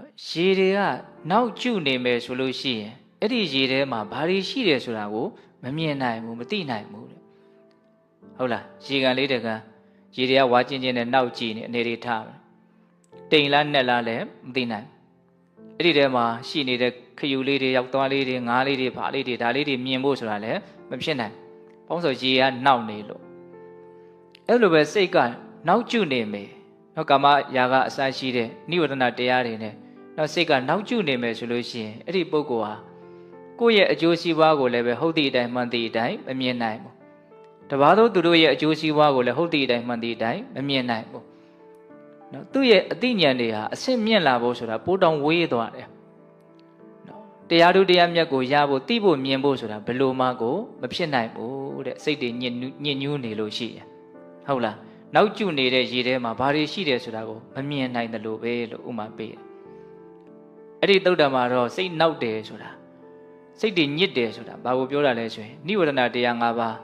နော်ရေတွေကနောက်ကျနေမယ်ဆိုလို့ရှိရင်အဲ့ဒီရေထဲမှာဘာတွေရှိတယ်ဆိုတာကိုမမြင်နိုင်ဘူးမသိနိုင်ဘူးတဲ့ဟုတ်လားရေကန်လေးတကန်ရေတွေကဝါကျင်ကျင်နဲ့နောက်ကြည့်နေအနေတွေထားတယ်တိမ်လားနဲ့လားလည်းမသိနိုင်ဘူးအဲ့ဒီထဲမှာရှိနေတဲ့ခယူလေးတွေရောက်သွားလေးတွေငါးလေးတွေဘာလေးတွေဒါလေးတွေမြင်ဖို့ဆိုတာလည်းမဖြစ်နိုင်ဘူးဘာလို့ဆိုရေကနောက်နေလို့အဲ့လိုပဲစိတ်ကနောက်ကျနေမယ်နော်ကာမရာဂအစရှိတဲ့နိဝရဏတရားတွေနဲ့ နော်စိတ်ကနောက်ကျနေမယ်ဆိုလို့ရှိရင်အဲ့ဒီပုဂ္ဂိုလ်ဟာကိုယ့်ရဲ့အကျိုးစီးပွားကိုလည်းပဲဟုတ်သည့်အတိုင်းမှန်သည့်အတိုင်းမမြင်နိုင်ဘူးတပါးသောသူတို့ရဲ့အကျိုးစီးပွားကိုလည်းဟုတ်သည့်အတိုင်းမှန်သည့်အတိုင်းမမြင်နိုင်ဘူးနော်သူ့ရဲ့အသိဉာဏ်တွေဟာအဆင့်မြင့်လာဖို့ဆိုတာပိုးတောင်ဝေးသွားတယ်နော်တရားတို့တရားမြတ်ကိုရဖို့သိဖို့မြင်ဖို့ဆိုတာဘယ်လိုမှကိုမဖြစ်နိုင်ဘူးတဲ့စိတ်တွေညစ်နူးညစ်ညူးနေလို့ရှိရင်ဟုတ်လားနောက်ကျနေတဲ့ရေထဲမှာဘာတွေရှိတယ်ဆိုတာကိုမမြင်နိုင်တယ်လို့ပဲလို့ဥမာပေးတယ် အဲ့ဒီသုတ်တံမှာတော့စိတ်နောက်တယ်ဆိုတာစိတ်တွေညစ်တယ်ဆိုတာဘာကိုပြောတာလဲဆိုရင်နိဝရဏတရား၅ပါး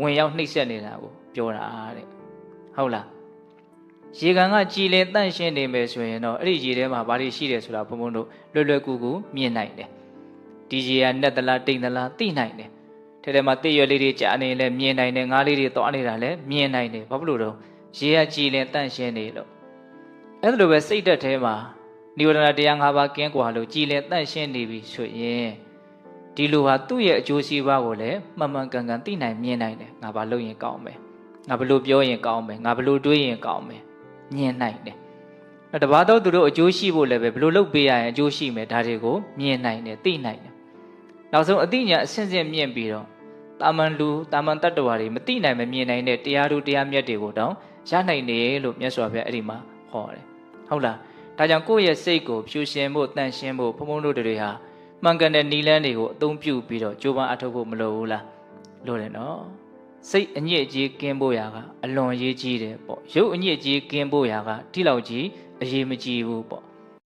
ဝင်ရောက်နှိမ့်ဆက်နေတာကိုပြောတာတဲ့ဟုတ်လားရေကန်ကကြည်လင်တန့်ရှင်းနေမယ်ဆိုရင်တော့အဲ့ဒီရေထဲမှာဘာတွေရှိတယ်ဆိုတာဘုံဘုံတို့လွယ်လွယ်ကူကူမြင်နိုင်တယ်ဒီရေကနဲ့တလားတိမ်တလားသိနိုင်တယ်ထဲထဲမှာတိရွယ်လေးတွေကြာနေရင်လည်းမြင်နိုင်တယ်ငါးလေးတွေသွားနေတာလည်းမြင်နိုင်တယ်ဘာဖြစ်လို့တော့ရေကကြည်လင်တန့်ရှင်းနေလို့အဲ့ဒါလိုပဲစိတ်သက်ထဲမှာ နိဝရဏတရား၅ပါးကင်းကွာလို့ကြည်လင်တန့်ရှင်းနေပြီဆိုရင်ဒီလိုဟာသူ့ရဲ့အကျိုးစီးပွားကိုလည်းမှန်မှန်ကန်ကန်သိနိုင်မြင်နိုင်တယ်ငါဘာလုပ်ရင်ကောင်းမယ်ငါဘလို့ပြောရင်ကောင်းမယ်ငါဘလို့တွေးရင်ကောင်းမယ်မြင်နိုင်တယ်နောက်တစ်ပါးတော့သူတို့အကျိုးရှိဖို့လည်းပဲဘလို့လုပ်ပေးရရင်အကျိုးရှိမယ်ဒါတွေကိုမြင်နိုင်တယ်သိနိုင်တယ်နောက်ဆုံးအသိဉာဏ်အဆင့်ဆင့်မြင့်ပြီးတော့တာမန်လူတာမန်တတ္တဝါတွေမသိနိုင်မမြင်နိုင်တဲ့တရားတို့တရားမြတ်တွေကိုတောင်ရနိုင်တယ်လို့မြတ်စွာဘုရားအဲ့ဒီမှာဟောတယ်ဟုတ်လား ဒါကြောင့်ကိုယ့်ရဲ့စိတ်ကိုဖြူရှင်ဖို့တန့်ရှင်းဖို့ဘုံဘုံတို့တွေဟာမှန်ကန်တဲ့နီလန်းတွေကိုအသုံးပြုပြီးတော့ကြိုးပမ်းအထောက်ဖို့မလိုဘူးလားလိုတယ်နော်စိတ်အညစ်အကြေးကင်းဖို့ရာကအလွန်အရေးကြီးတယ်ပေါ့ရုပ်အညစ်အကြေးကင်းဖို့ရာကတိလောက်ကြီးအရေးမကြီးဘူးပေါ့